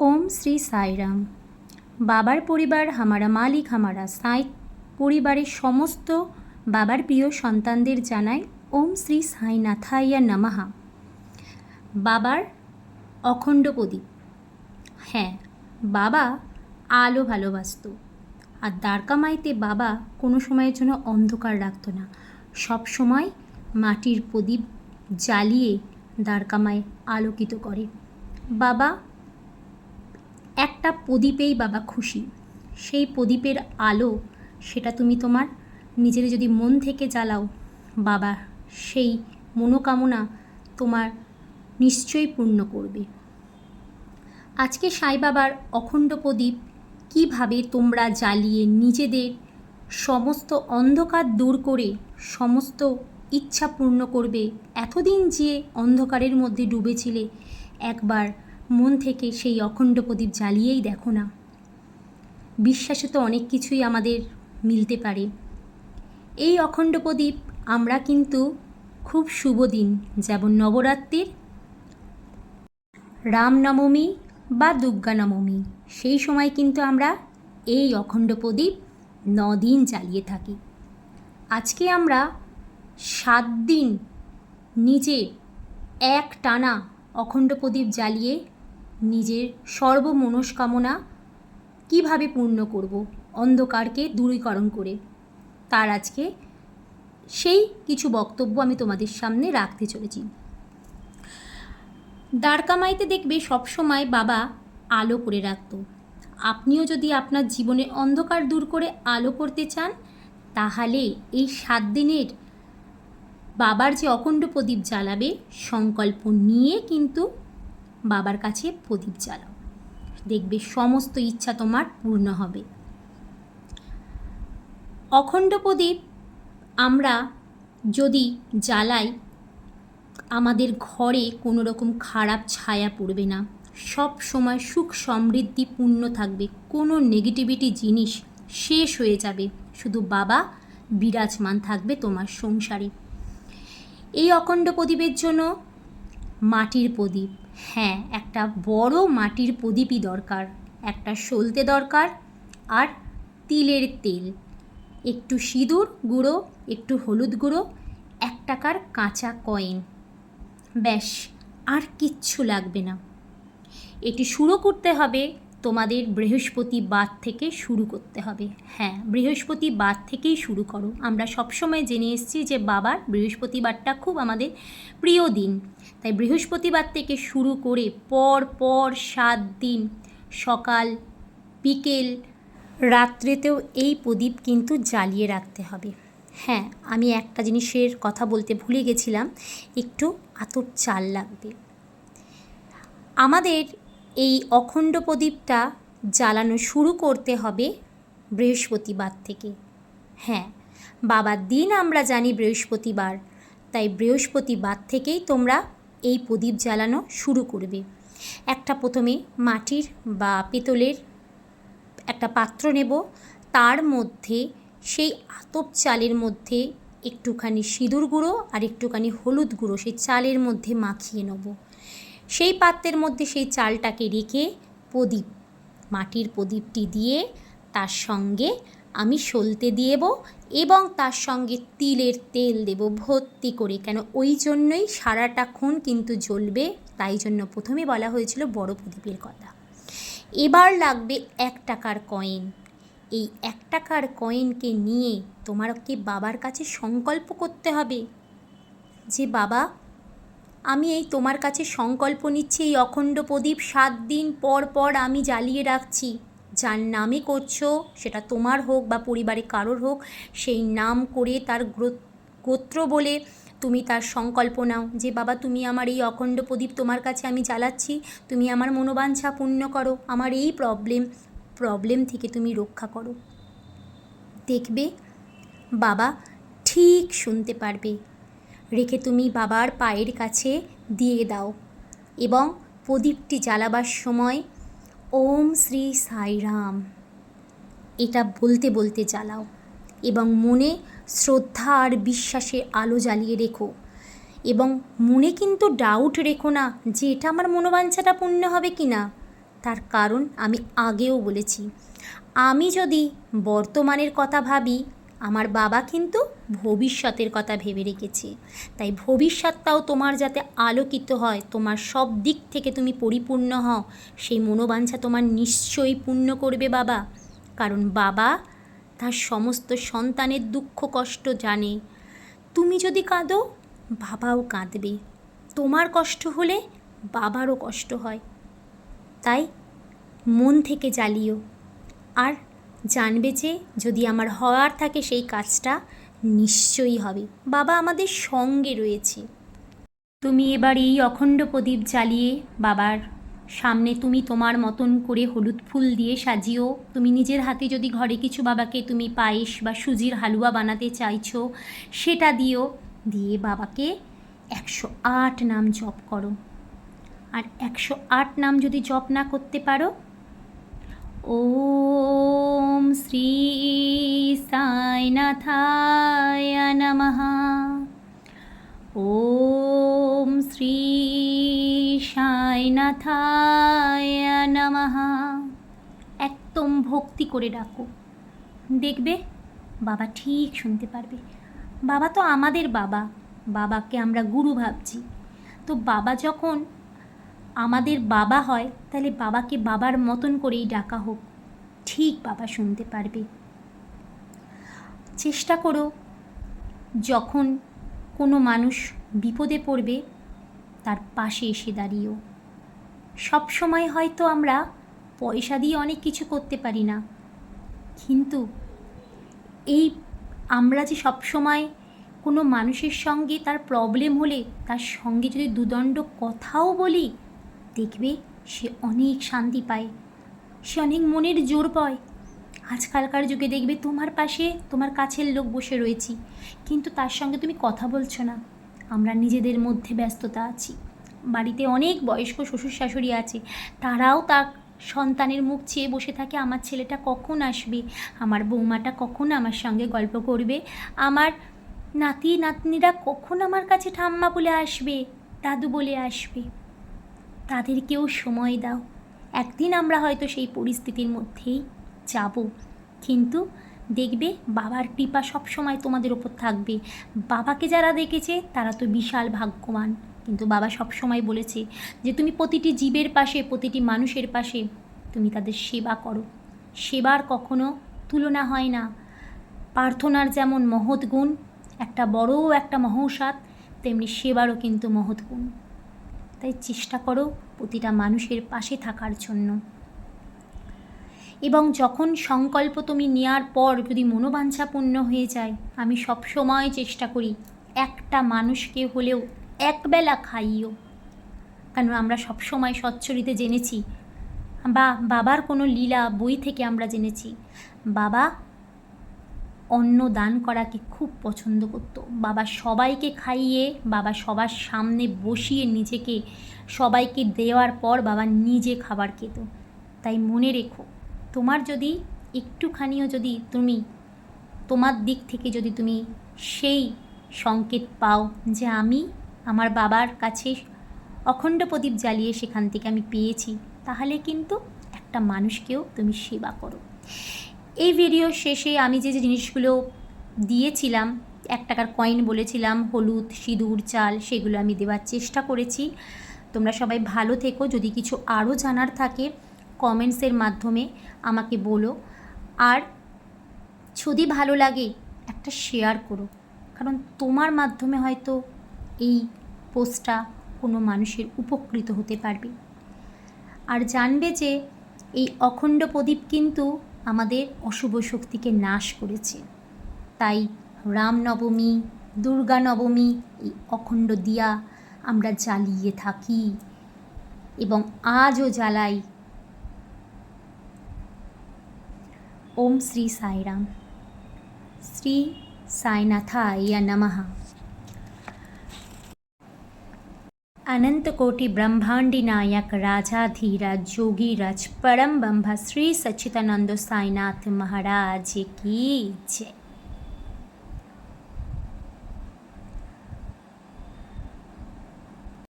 ওম শ্রী সাইরাম। বাবার পরিবার, হামারা মালিক, হামারা সাই, পরিবারের সমস্ত বাবার প্রিয় সন্তানদের জানাই ওম শ্রী সাই নাথাইয়া নামাহা বাবার অখণ্ড প্রদীপ। হ্যাঁ বাবা আলো ভালোবাসত। আর দ্বারকামাইতে বাবা কোনো সময়ের জন্য অন্ধকার রাখতো না। সব সময় মাটির প্রদীপ জ্বালিয়ে দ্বারকামায় আলোকিত করে। বাবা একটা প্রদীপেই বাবা খুশি। সেই প্রদীপের আলো, সেটা তুমি তোমার নিজের যদি মন থেকে জ্বালাও, বাবা সেই মনোকামনা তোমার নিশ্চয়ই পূর্ণ করবে। আজকে সাই বাবার অখণ্ড প্রদীপ কীভাবে তোমরা জ্বালিয়ে নিজেদের সমস্ত অন্ধকার দূর করে সমস্ত ইচ্ছা পূর্ণ করবে, এতদিন যে অন্ধকারের মধ্যে ডুবেছিলে, একবার মন থেকে সেই অখণ্ড প্রদীপ জ্বালিয়েই দেখো না। বিশ্বাসে তো অনেক কিছুই আমাদের মিলতে পারে। এই অখণ্ড প্রদীপ আমরা কিন্তু খুব শুভ দিন, যেমন নবরাত্রির রামনবমী বা দুর্গা নবমী। সেই সময় কিন্তু আমরা এই অখণ্ড প্রদীপ দিন জ্বালিয়ে থাকি। আজকে আমরা সাত দিন নিজের এক টানা অখণ্ড প্রদীপ জ্বালিয়ে নিজের সর্বমনস্কামনা কীভাবে পূর্ণ করব অন্ধকারকে দূরীকরণ করে। তার আজকে সেই কিছু বক্তব্য আমি তোমাদের সামনে রাখতে চলেছি। দ্বারকামাইতে দেখবে সবসময় বাবা আলো করে রাখত। আপনিও যদি আপনার জীবনে অন্ধকার দূর করে আলো করতে চান, তাহলে এই সাত দিনের বাবার যে অখণ্ড প্রদীপ জ্বালাবে, সংকল্প নিয়ে কিন্তু বাবার কাছে প্রদীপ জ্বালাও। দেখবে সমস্ত ইচ্ছা তোমার পূর্ণ হবে। অখণ্ড প্রদীপ আমরা যদি জ্বালাই, আমাদের ঘরে কোনো রকম খারাপ ছায়া পড়বে না। সব সময় সুখ সমৃদ্ধি পূর্ণ থাকবে। কোনো নেগেটিভিটি জিনিস শেষ হয়ে যাবে। শুধু বাবা বিরাজমান থাকবে তোমার সংসারে। এই অখণ্ড প্রদীপের জন্য মাটির প্রদীপ। হ্যাঁ একটা বড় মাটির প্রদীপই দরকার। একটা সলতে দরকার আর তিলের তেল। একটু সিঁদুর গুঁড়ো, একটু হলুদ গুঁড়ো, এক টাকার কাঁচা কয়েন। ব্যাস, আর কিচ্ছু লাগবে না। এটি শুরু করতে হবে তোমাদের বৃহস্পতিবার থেকে শুরু করতে হবে। হ্যাঁ বৃহস্পতিবার থেকেই শুরু করো। আমরা সবসময় জেনে এসেছি যে বাবার বৃহস্পতিবারটা খুব আমাদের প্রিয় দিন। তাই বৃহস্পতিবার থেকে শুরু করে পর পর সাত দিন, সকাল, বিকেল, রাত্রেতেও এই প্রদীপ কিন্তু জ্বালিয়ে রাখতে হবে। হ্যাঁ আমি একটা জিনিসের কথা বলতে ভুলে গেছিলাম, একটু আতপ চাল লাগবে। আমাদের এই অখণ্ড প্রদীপটা জ্বালানো শুরু করতে হবে বৃহস্পতিবার থেকে। হ্যাঁ বাবার দিন আমরা জানি বৃহস্পতিবার, তাই বৃহস্পতিবার থেকেই তোমরা এই প্রদীপ জ্বালানো শুরু করবে। একটা প্রথমে মাটির বা পেতলের একটা পাত্র নেব, তার মধ্যে সেই আতপ চালের মধ্যে একটুখানি সিঁদুর গুঁড়ো আর একটুখানি হলুদ গুঁড়ো সেই চালের মধ্যে মাখিয়ে নেব। সেই পাত্রের মধ্যে সেই চালটাকে রেখে প্রদীপ, মাটির প্রদীপটি দিয়ে তার সঙ্গে আমি সলতে দেব এবং তার সঙ্গে তিলের তেল দেব। ভর্তি করে, কেন ওই জন্যই সারাটাক্ষণ কিন্তু জ্বলবে, তাই জন্য প্রথমে বলা হয়েছিল বড় প্রদীপের কথা। এবার লাগবে এক টাকার কয়েন। এই এক টাকার কয়েনকে নিয়ে তোমাকে বাবার কাছে সংকল্প করতে হবে যে, বাবা আমি এই তোমার কাছে সংকল্প নিচ্ছি, এই অখণ্ড প্রদীপ সাত দিন পর পর আমি জ্বালিয়ে রাখছি। যার নামে করছ, সেটা তোমার হোক বা পরিবারে কারোর হোক, সেই নাম করে তার গোত্র বলে তুমি তার সংকল্প নাও যে, বাবা, তুমি আমার এই অখণ্ড প্রদীপ তোমার কাছে আমি জ্বালাচ্ছি, তুমি আমার মনোবাঞ্ছা পূর্ণ করো, আমার এই প্রবলেম প্রবলেম থেকে তুমি রক্ষা করো। দেখবে? বাবা ঠিক শুনতে পারবে। রেখে তুমি বাবার পায়ের কাছে দিয়ে দাও এবং প্রদীপটি জ্বালাবার সময় ওম শ্রী সাইরাম এটা বলতে বলতে জ্বালাও এবং মনে শ্রদ্ধা আর বিশ্বাসে আলো জ্বালিয়ে রেখো এবং মনে কিন্তু ডাউট রেখো না যে এটা আমার মনোবাঞ্ছাটা পূর্ণ হবে কি না। তার কারণ আমি আগেও বলেছি। আমি যদি বর্তমানের কথা ভাবি আমার বাবা কিন্তু ভবিষ্যতের কথা ভেবে রেখেছে। তাই ভবিষ্যৎটাও তোমার যাতে আলোকিত হয়, তোমার সব দিক থেকে তুমি পরিপূর্ণ হও, সেই মনোবাঞ্ছা তোমার নিশ্চয়ই পূর্ণ করবে বাবা। কারণ বাবা তার সমস্ত সন্তানের দুঃখ কষ্ট জানে। তুমি যদি কাঁদো, বাবাও কাঁদবে। তোমার কষ্ট হলে বাবারও কষ্ট হয়। তাই মন থেকে জ্বালিও। আর জানবে যে যদি আমার হওয়ার থাকে সেই কাজটা, নিশ্চয়ই হবে। বাবা আমাদের সঙ্গে রয়েছে। তুমি এবার এই অখণ্ড প্রদীপ জ্বালিয়ে বাবার সামনে তুমি তোমার মতন করে হলুদ ফুল দিয়ে সাজিও। তুমি নিজের হাতে যদি ঘরে কিছু বাবাকে তুমি পায়েস বা সুজির হালুয়া বানাতে চাইছো, সেটা দিও। দিয়ে বাবাকে একশো আট নাম জপ করো। আর একশো আট নাম যদি জপ না করতে পারো ওম শ্রী সাইনাথায় নমঃ ওম শ্রী সাইনাথায় নমঃ একদম ভক্তি করে ডাকো। দেখবে বাবা ঠিক শুনতে পারবে। বাবা তো আমাদের বাবা। বাবাকে আমরা গুরু ভাবছি। তো বাবা যখন আমাদের বাবা হয়, তাহলে বাবাকে বাবার মতন করেই ডাকা হোক। ঠিক বাবা শুনতে পারবে। চেষ্টা করো, যখন কোনো মানুষ বিপদে পড়বে, তার পাশে এসে দাঁড়িয়েও। সব সময় হয়তো আমরা পয়সা দিয়ে অনেক কিছু করতে পারি না, কিন্তু এই আমরা যে সব সময় কোনো মানুষের সঙ্গে তার প্রবলেম হলে, তার সঙ্গে যদি দুদণ্ড কথাও বলি, দেখবে সে অনেক শান্তি পায়। সে অনেক মনের জোর পায়। আজকালকার যুগে দেখবে তোমার পাশে তোমার কাছের লোক বসে রয়েছি। কিন্তু তার সঙ্গে তুমি কথা বলছো না। আমরা নিজেদের মধ্যে ব্যস্ততা আছি। বাড়িতে অনেক বয়স্ক শ্বশুর শাশুড়ি আছে। তারাও তার সন্তানের মুখ চেয়ে বসে থাকে, আমার ছেলেটা কখন আসবে? আমার বৌমাটা কখন আমার সঙ্গে গল্প করবে? আমার নাতি, নাতনিরা কখন আমার কাছে ঠাম্মা বলে আসবে, দাদু বলে আসবে? তাদেরকেও সময় দাও। একদিন আমরা হয়তো সেই পরিস্থিতির মধ্যেই যাব। কিন্তু দেখবে বাবার কৃপা সবসময় তোমাদের ওপর থাকবে। বাবাকে যারা দেখেছে, তারা তো বিশাল ভাগ্যবান। কিন্তু বাবা সবসময় বলেছে যে, তুমি প্রতিটি জীবের পাশে, প্রতিটি মানুষের পাশে তুমি তাদের সেবা করো। সেবার কখনো তুলনা হয় না। প্রার্থনার যেমন মহৎ গুণ, একটা বড় একটা মহৌসাত তেমনি সেবারও কিন্তু মহৎ গুণ। তাই চেষ্টা করো প্রতিটা মানুষের পাশে থাকার জন্য। এবং যখন সংকল্প তুমি নেওয়ার পর যদি মনোবাঞ্ছা পূর্ণ হয়ে যায়, আমি সব সময় চেষ্টা করি একটা মানুষকে হলেও একবেলা খাইও কারণ আমরা সব সময় সচ্চরিতে জেনেছি, বা বাবার কোনো লীলা বই থেকে আমরা জেনেছি, বাবা অন্ন দান করাকে খুব পছন্দ করত। বাবা সবাইকে খাইয়ে, বাবা সবার সামনে বসিয়ে নিজেকে, সবাইকে দেওয়ার পর বাবা নিজে খাবার খেত। তাই মনে রেখো, তোমার যদি একটুখানিও যদি তুমি, তোমার দিক থেকে যদি তুমি সেই সংকেত পাও যে আমি আমার বাবার কাছে অখণ্ড প্রদীপ জ্বালিয়ে সেখান থেকে আমি পেয়েছি, তাহলে কিন্তু একটা মানুষকেও তুমি সেবা করো। এই ভিডিওর শেষে আমি যে যে জিনিসগুলো দিয়েছিলাম, এক টাকার কয়েন বলেছিলাম, হলুদ, সিঁদুর, চাল, সেগুলো আমি দেওয়ার চেষ্টা করেছি। তোমরা সবাই ভালো থেকো। যদি কিছু আরও জানার থাকে কমেন্টসের মাধ্যমে আমাকে বলো। আর যদি ভালো লাগে, একটা শেয়ার করো। কারণ তোমার মাধ্যমে হয়তো এই পোস্টটা কোনো মানুষের উপকৃত হতে পারবে। আর জানবে যে এই অখণ্ড প্রদীপ কিন্তু আমাদের অশুভ শক্তিকে নাশ করেছে। তাই রামনবমী দুর্গা নবমী এই অখণ্ড দিয়া আমরা জ্বালিয়ে থাকি এবং আজও জ্বালাই। ওম শ্রী সাইরাম। শ্রী সাইনাথায় নমঃ। અનંતકોટી બ્રહ્માંડીનાયક રાજાધિરાજ જોગીરાજ પરમ બ્રહ્મા શ્રી સચ્ચિદાનંદો સાંઈનાથ મહારાજ કી જય